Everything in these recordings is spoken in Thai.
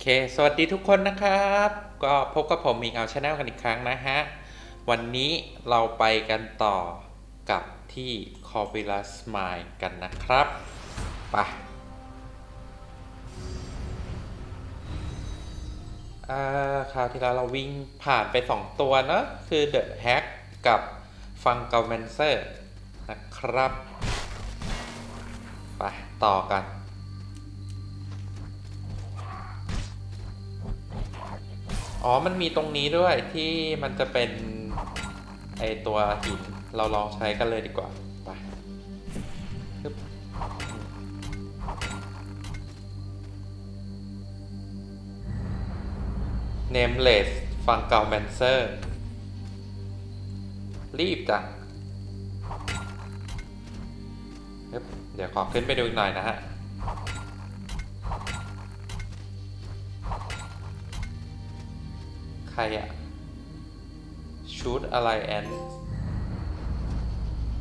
เค สวัสดีทุกคนนะครับ ก็พบกับผมมิงเอาชาแนลกันอีกครั้งนะฮะ วันนี้เราไปกันต่อกับที่ c o r v i l a s Mine กันนะครับ ไปอาคราวที่แล้วเราวิ่งผ่านไป 2 ตัวเนอะคือ The Hack กับ f u n g a m a n c e r นะครับ ไปต่อกัน อ๋อ มันมีตรงนี้ด้วยที่มันจะเป็นไอตัวหิน เราลองใช้กันเลยดีกว่า ไปึบเนมเลสฟังเกาแมนเซอร์ รีบจังฮึบเดี๋ยวขอขึ้นไปดูอีกหน่อยนะฮะ รอะชูดอะไรแอน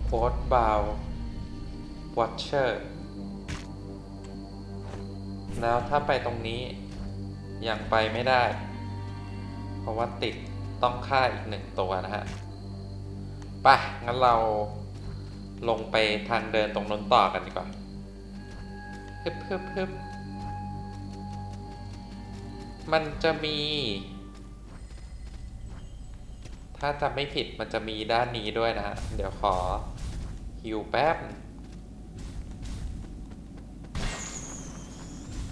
โค้ดบาววอชเชอร์แล้วถ้าไปตรงนี้ยังไปไม่ได้ เพราะว่าติดต้องฆ่าอีกหนึ่งตัวนะฮะไปงั้นเราลงไปทางเดินตรงน้นต่อกันดีกว่าฮึบฮึบฮึบมันจะมี ถ้าจำไม่ผิดมันจะมีด้านนี้ด้วยนะฮะ เดี๋ยวขอฮิวแป๊บ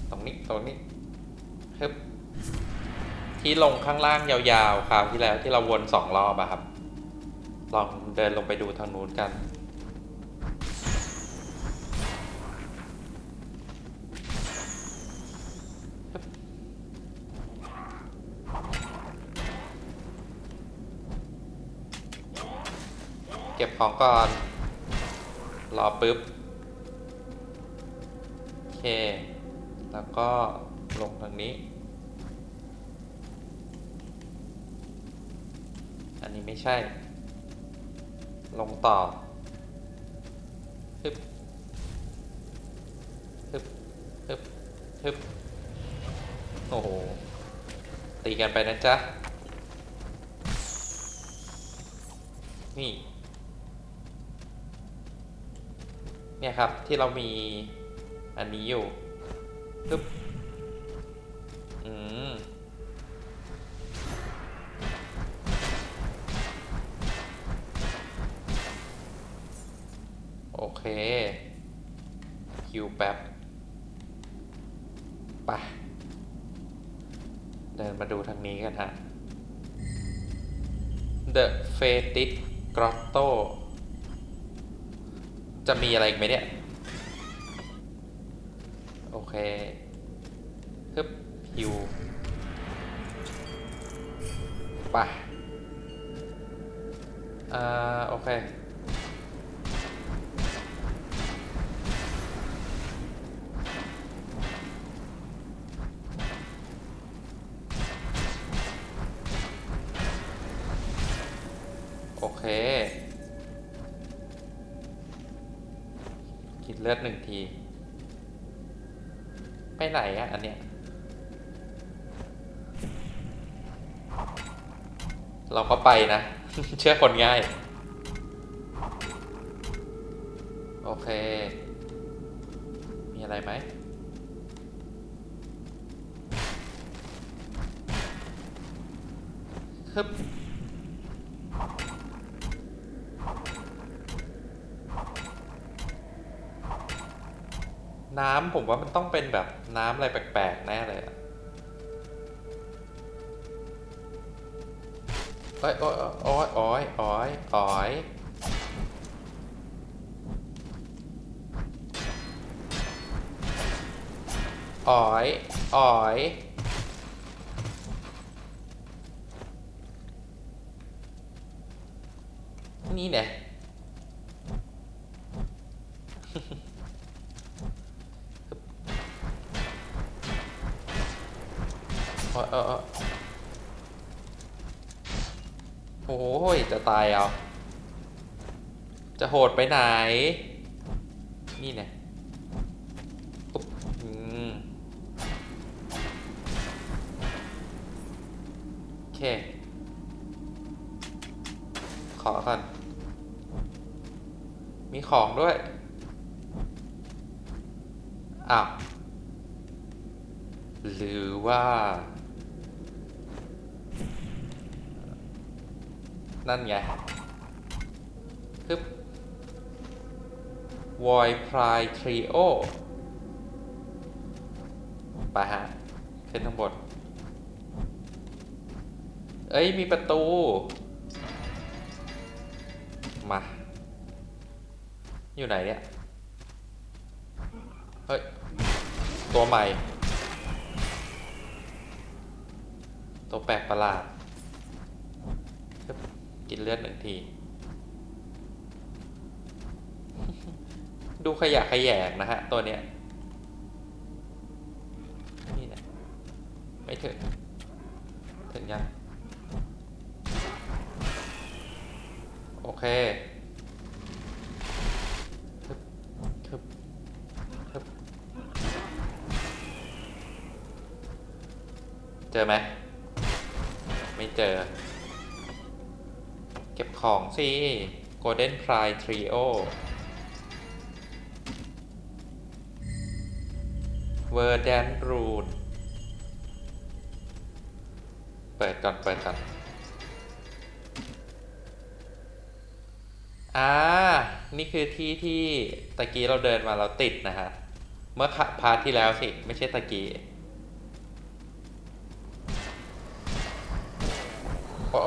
ตรงนี้ตรงนี้ฮึบที่ลงข้างล่างยาวๆคราวที่แล้วที่เราวนสองรอบอะครับ ลองเดินลงไปดูทางนู้นกัน ของก่อน รอปุ๊บ โอเค แล้วก็ลงทางนี้ อันนี้ไม่ใช่ ลงต่อฮึบฮึบฮึบฮึบโอ้โห ตีกันไปนะจ๊ะ นี่ เนี่ยครับที่เรามีอันนี้อยู่ปึ๊บอืมโอเค คิวแป๊บไปเดินมาดูทางนี้กันฮะ The Fetid Grotto จะมีอะไรอีกไหมเนี่ย โอเคฮึบฮิวไป ลือดหนึ่งทีไปไหนอะอันเนี้ย เราก็ไปนะ เชื่อคนง่าย ว่ามันต้องเป็นแบบน้ำอะไรแปลกๆแน่เลยอะโอ้ยโอ้ยโอ้ยโอ้ยโอ้ยโอ้ยอ้อยอ้อยนี่เนี่ย อ้ยเออเออโอ้ยจะตายเอา จะโหดไปไหน นี่เนี่ยปุ๊บอืมเค ขอก่อน มีของด้วย อ้าว หรือว่า นั่นไงฮึบ Void Pride Trio ไปฮะ ขึ้นข้างบนเอ้ย มีประตู มา อยู่ไหนเนี่ย เฮ้ย ตัวใหม่ ตัวแปลกประหลาด กินเลือดหนึ่งที ดูขยะขยงนะฮะ ตัวเนี้ย นี่นี่ยไม่ถึง ถึงยัง โอเคเจอไหมไม่เจอ เก็บของสิ Golden Pride Trio Verdant Rune เปิดก่อน เปิดก่อน อ่า นี่คือที่ที่ตะกี้เราเดินมาเราติดนะฮะ เมื่อพาร์ทที่แล้วสิ ไม่ใช่ตะกี้ โอ้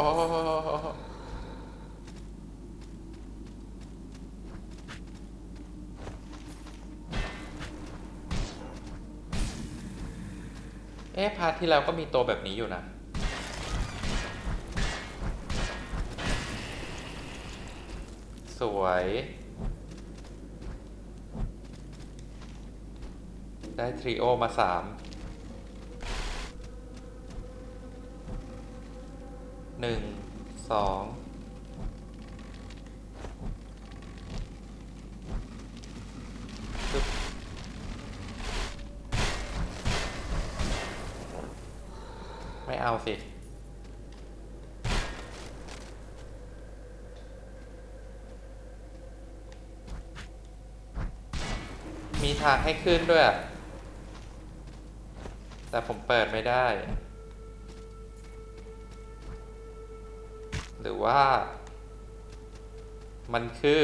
อ๊ะพาร์ทที่แล้วก็มีตัวแบบนี้อยู่นะ สวย ได้ทริโอมาสามหนึ่งสองปึ๊บไม่ เอาสิ มีทางให้ขึ้นด้วย แต่ผมเปิดไม่ได้ หรือว่า มันคือ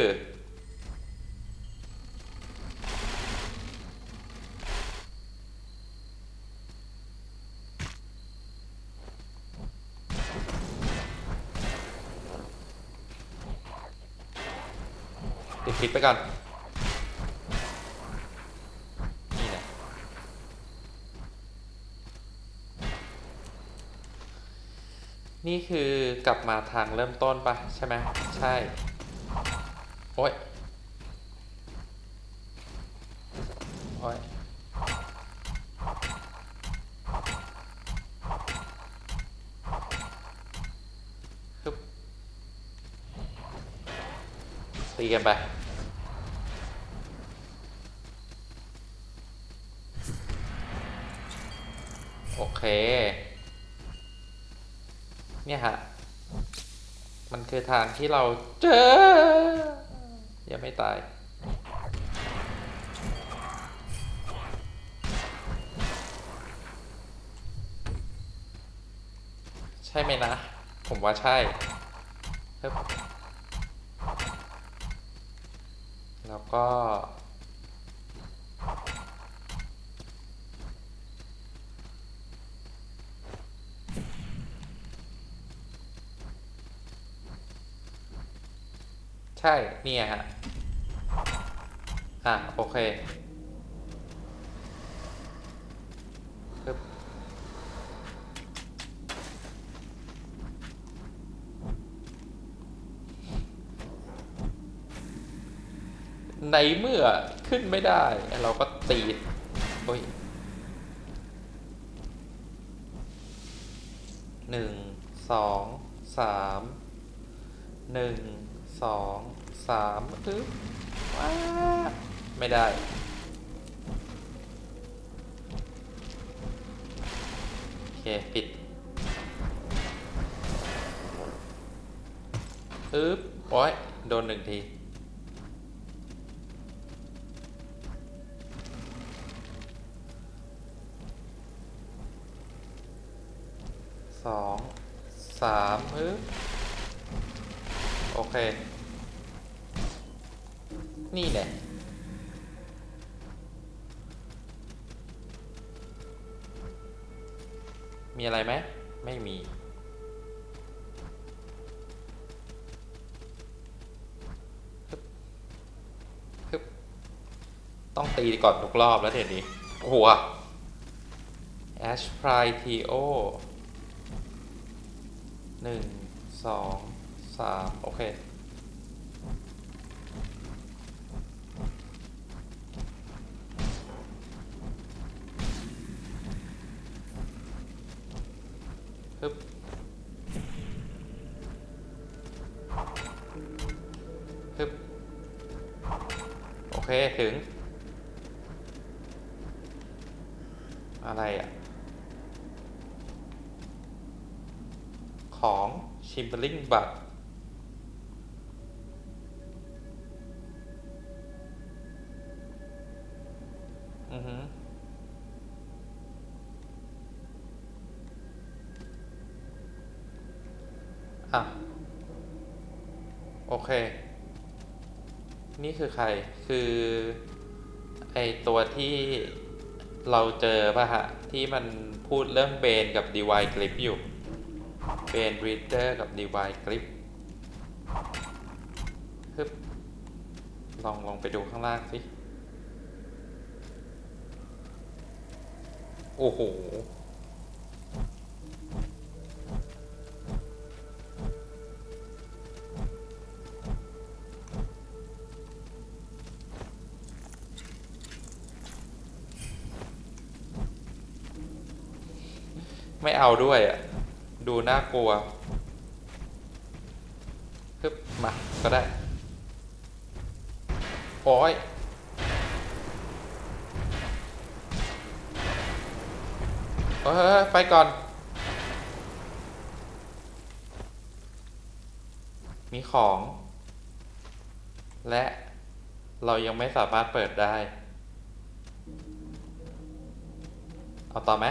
คลิปไปก่อน นี่นะนี่คือกลับมาทางเริ่มต้นปะใช่ไหมใช่ โอ้ย โอ้ยฮึตีกันไป เค เนี่ยฮะ มันคือทางที่เราเจอ ยังไม่ตาย ใช่ไหมนะ ผมว่าใช่แล้วก็ ใช่เนี่ยฮะ อะ โอเคในเมื่อขึ้นไม่ได้ เราก็ตีโอ้ยหนึ่งสองสามหนึ่ง สองสามอึ๊บว้าไม่ได้ โอเค ปิดอึ๊บโอ้ยโดนหนึ่งทีสองสามฮึบ โอเค นี่แหละมีอะไรไหม ไม่มี ฮึบ ฮึบ ต้องตีก่อนทุกรอบแล้วเดี๋ยวนี้โอ้โหแอชพรายทีโอหนึ่งสอง สามโอเค ฮึบฮึบโอเค ถึง อะไรอะ ของชิมเบอร์ลิงบัต เค นี่คือใคร คือ ไอตัวที่เราเจอป่ะฮะ ที่มันพูดเรื่องเบนกับ DY Grip อยู่ เบน Reader กับ DY Grip ฮึบลองลองไปดูข้างล่างสิ โอ้โห เอาด้วยอะ ดูน่ากลัวฮึบมา ก็ได้ โอ้ยเฮ้ยไปก่อน มีของ และเรายังไม่สามารถเปิดได้ เอาต่อไหม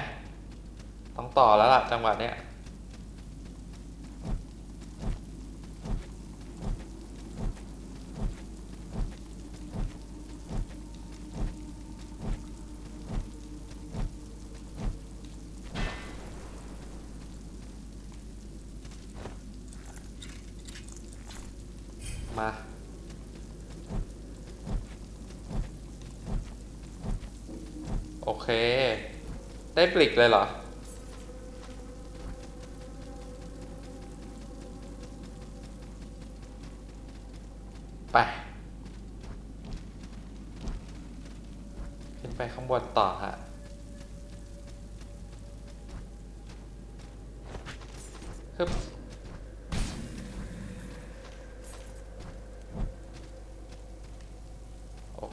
ต้องต่อแล้วล่ะจังหวะเนี้ยมาโอเค ได้ปลิกเลยเหรอ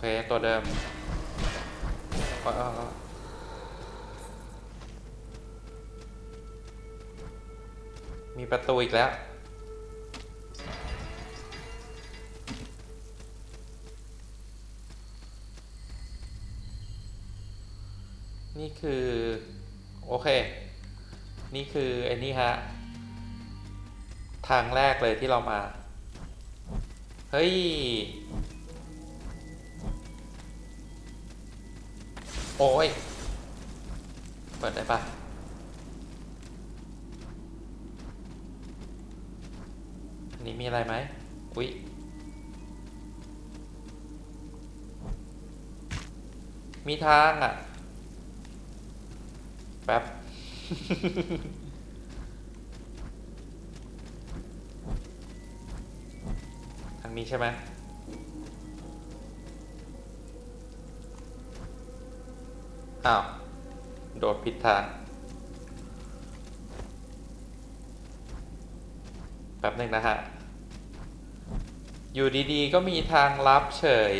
เคตัวเดิมมีประตูอีกแล้ว นี่คือ โอเค นี่คือไอ้นี่ฮะ ทางแรกเลยที่เรามา เฮ้ย โอ้ย เปิดได้ปะอันนี้มีอะไรไหม อุ๊ย มีทางอะ แป๊บ ทางนี้ใช่ไหม อ้าว โดดผิดทางแป๊บนึงนะฮะ อยู่ดีๆ ก็มีทางลับเฉย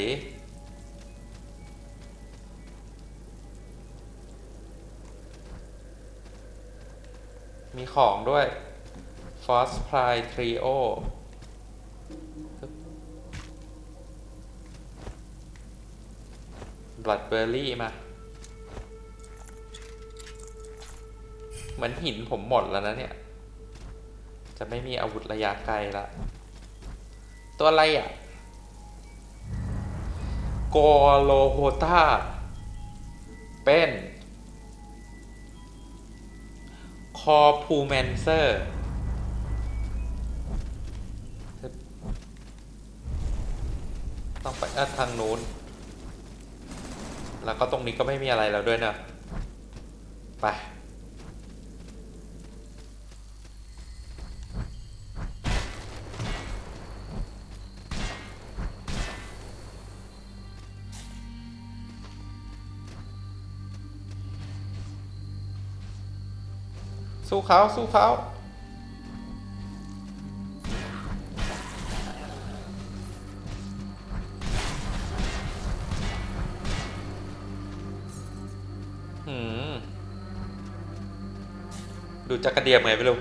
มีของด้วย f o s t p r i Trio บลัดเบอร์รี่มา มือนหินผมหมดแล้วนะเนี่ย จะไม่มีอาวุธระยะไกลละ ตัวอะไรอะโกโลโฮตาเป็นคอพูแมนเซอร์ ต้องไปอ่อทางนู้น แล้วก็ตรงนี้ก็ไม่มีอะไรแล้วด้วยเนอะไป สู้เขาสู้เขาหืมดูจักระเดียมไงไม่รู้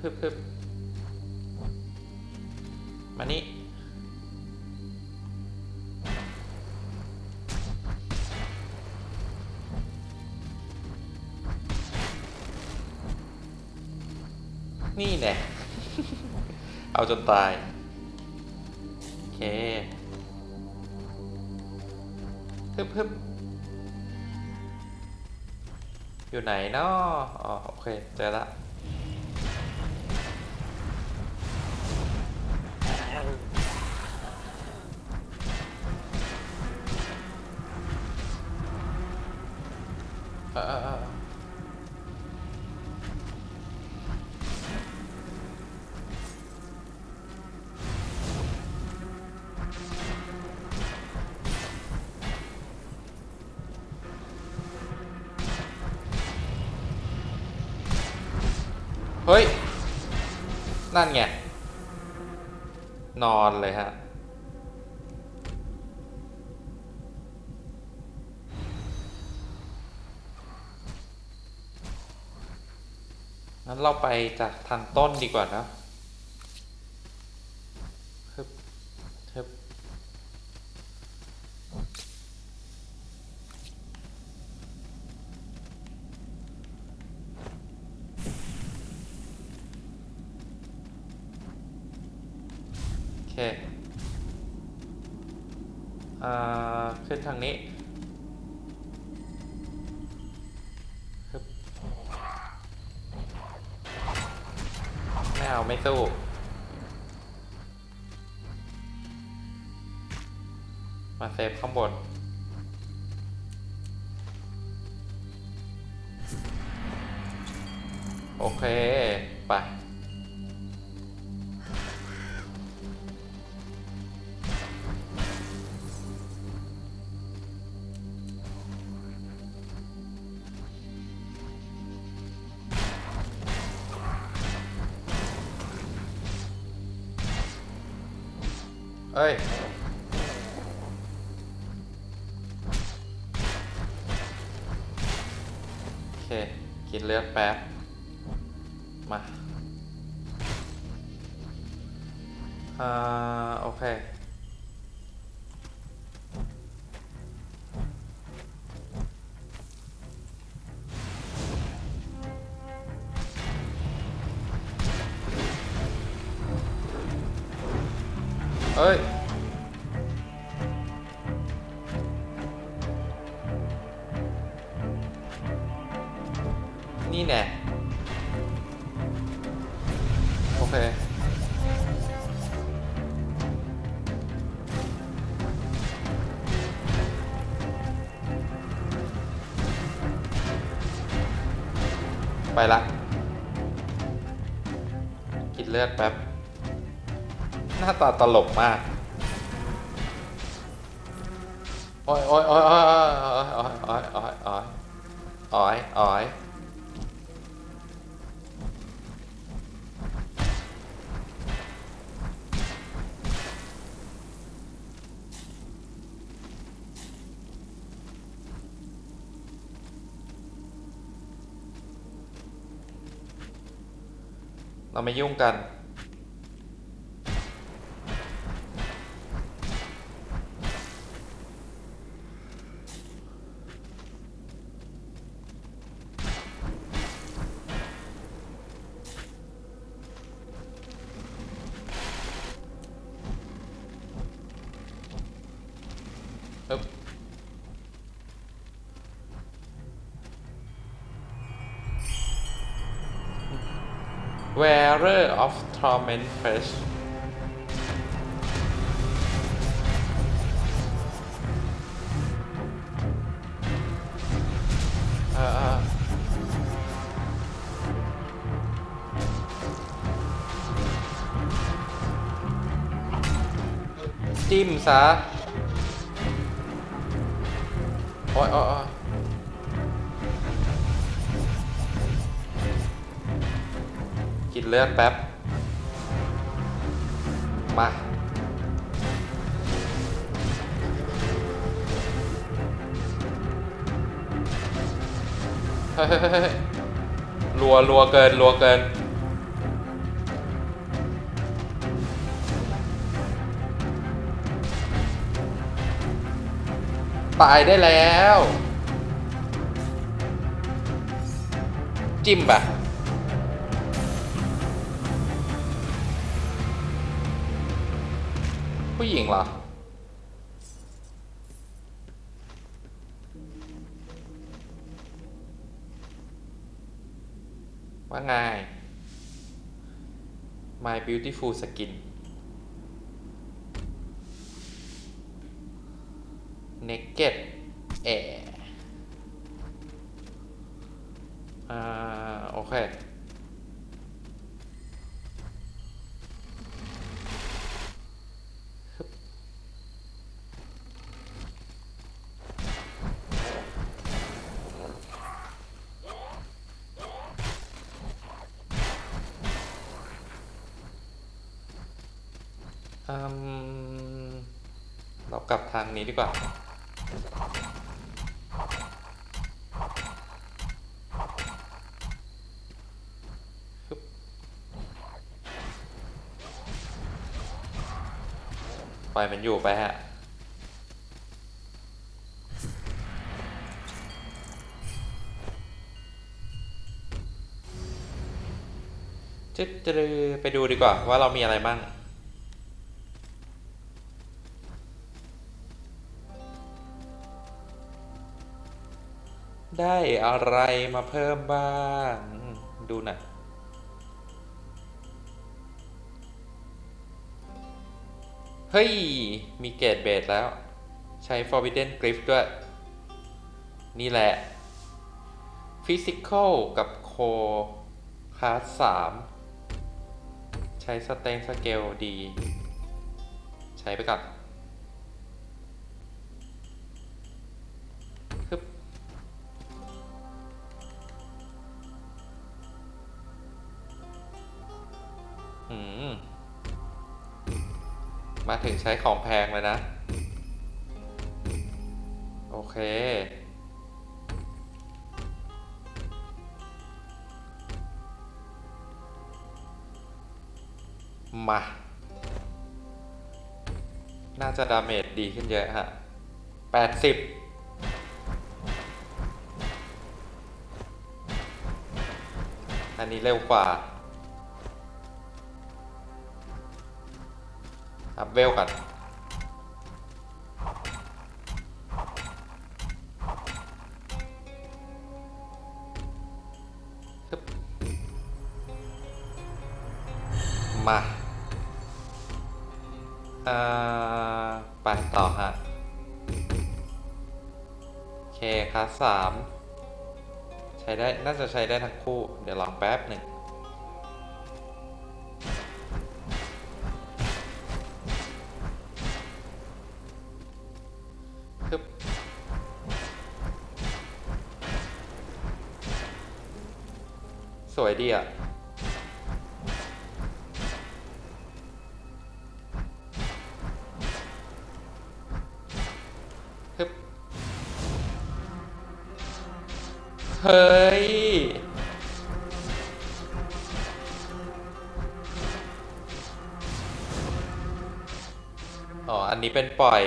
พึบพึบ จนตาย โอเคฮึบฮึบอยู่ไหนเนาะอ๋อโอเค เจอละเออ นั่นไง นอนเลยฮะ งั้นเราไปจากทางต้นดีกว่านะฮึบฮึบโอเค อ่า ขึ้นทางนี้ไม่เอาไม่สู้มาเซฟข้างบนโอเค ไป เอ้ย โอเค กินเลือดแป๊บ มา อ่า โอเค ไปละ กินเลือดแป๊บ หน้าตาตลกมาก โอ้ยโอ้ยโอ้ยโอ้ยโอ้ยโอ้ยโอ้ยโอ้ยโอ้ย เราไม่ยุ่งกัน wearer of torment flesh จิ้มซะ เลือดแป๊บ มา เฮ้ยรัวรัวเกินรัวเกิน ตายได้แล้ว จิ้มปะ ผู้หญิงเหรอ ว่าไง My Beautiful Skin Naked Air อ่า โอเค เรากลับทางนี้ดีกว่าฮึบปล่อยมันอยู่ไปฮะจึ๊ดจึ๊ดไปดูดีกว่าว่าเรามีอะไรบ้าง ได้อะไรมาเพิ่มบ้าง ดูหน่อยเฮ้ย มีเกรดเบสแล้ว ใช้ Forbidden Grift ด้วย นี่แหละ Physical กับ Core คลาส3ใช้ Stain Scale ดี ใช้ไปก่อน อืม มาถึงใช้ของแพงเลยนะ โอเค มา น่าจะดาเมจดีขึ้นเยอะฮะแปดสิบอันนี้เร็วกว่า อัพเวลก่อนมาอ่าไปต่อฮะ โอเคคลาสสามใช้ได้ น่าจะใช้ได้ทั้งคู่ เดี๋ยวลองแป๊บหนึ่ง สวยดีอะฮึบเฮ้ย อ๋อ อันนี้เป็นปล่อย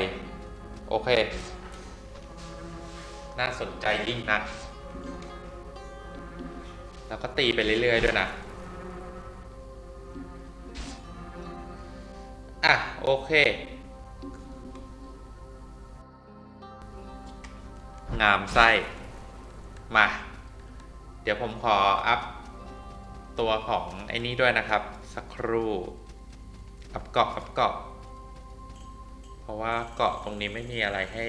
โอเค น่าสนใจยิ่งนะ แล้วก็ตีไปเรื่อยๆด้วยนะ อะ โอเค งามไส้ มา เดี๋ยวผมขออัพตัวของไอ้นี้ด้วยนะครับ สักครู่ อัปเกาะอัปเกาะ เพราะว่าเกาะตรงนี้ไม่มีอะไรให้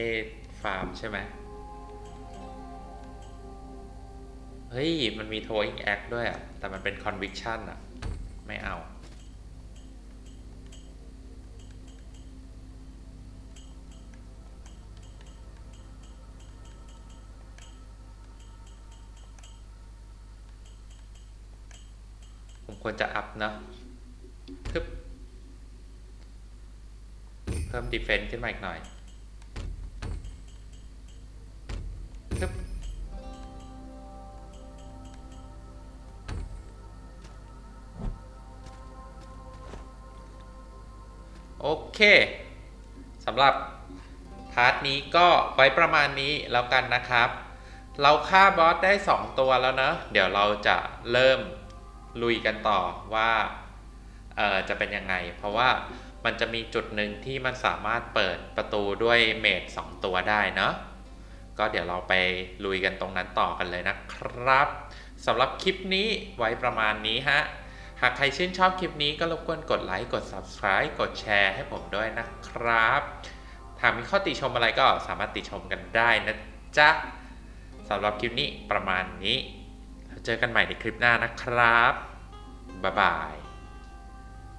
ฟาร์มใช่ไหม เฮ้ย มันมี towing act ด้วยอะแต่มันเป็น conviction อะไม่เอา ผมควรจะอัพนะทึบเพิ่ม defense ขึ้นมาอีกหน่อย โอเคสำหรับพาร์ทนี้ก็ไว้ประมาณนี้แล้วกันนะครับ เราฆ่าบอสได้ 2 ตัวแล้วเนอะเดี๋ยวเราจะเริ่มลุยกันต่อว่าเออจะเป็นยังไง เพราะว่ามันจะมีจุดหนึ่งที่มันสามารถเปิดประตูด้วยเมด2ตัวได้เนอะก็เดี๋ยวเราไปลุยกันตรงนั้นต่อกันเลยนะครับสำหรับคลิปนี้ไว้ประมาณนี้ฮะ หากใครชื่นชอบคลิปนี้ก็รบกวนกดไลค์ กด Subscribe กดแชร์ให้ผมด้วยนะครับถ้ามีข้อติชมอะไรก็สามารถติชมกันได้นะจ๊ะสำหรับคลิปนี้ประมาณนี้ แล้วเจอกันใหม่ในคลิปหน้านะครับ บ๊ายบาย